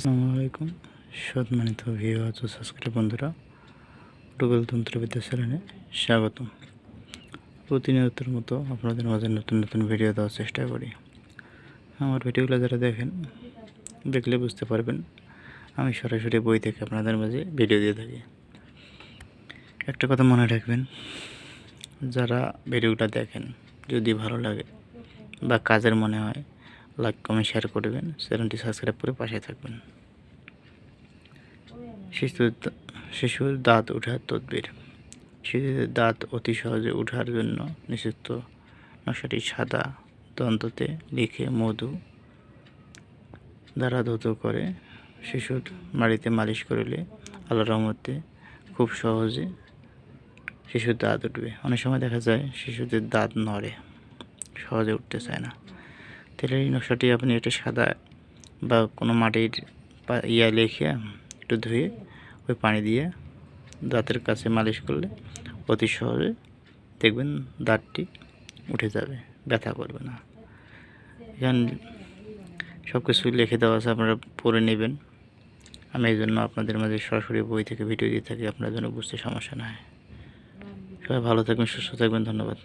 আসসালামু আলাইকুম সম্মানিত ভিউয়ার্স ও সাবস্ক্রাইব বন্ধুরা গুগল তন্ত্রবিদ্যা চ্যানেলে স্বাগতম। প্রতিনিয়তের মতো আপনাদের মাঝে নতুন নতুন ভিডিও দেওয়ার চেষ্টা করি। আমার ভিডিওগুলো যারা দেখেন, দেখলে বুঝতে পারবেন, আমি সরাসরি বই থেকে আপনাদের মাঝে ভিডিও দিয়ে থাকি। একটা কথা মনে রাখবেন, যারা ভিডিওটা দেখেন, যদি ভালো লাগে বা কাজের মনে হয় লাইক কমেন্ট শেয়ার করবেন। চ্যানেলটি সাবস্ক্রাইব করে পাশে থাকবেন। শিশুর শিশুর দাঁত ওঠার তদবির। শিশুদের দাঁত অতি সহজে ওঠার জন্য নিষিদ্ধ নকশাটি সাদা দন্ততে লিখে মধু দ্বারা ধৌত করে শিশুর বাড়িতে মালিশ করলে আল্লাহ রহমতে খুব সহজে শিশুর দাঁত উঠবে। অনেক সময় দেখা যায় শিশুদের দাঁত নড়ে, সহজে উঠতে চায় না। তাহলে এই নকশাটি আপনি এটা সাদা বা কোনো মাটির ইয়া লেখে একটু ধুয়ে ওই পানি দিয়ে দাঁতের কাছে মালিশ করলে অতি সহজে দেখবেন দাঁতটি উঠে যাবে, ব্যথা করবে না। এখানে সব কিছু লিখে দেওয়া আছে, আপনারা পড়ে নেবেন। আমি এই জন্য আপনাদের মাঝে সরাসরি বই থেকে ভিডিও দিয়ে থাকি, আপনার জন্য বুঝতে সমস্যা না হয় সবাই ভালো থাকবেন, সুস্থ থাকবেন, ধন্যবাদ।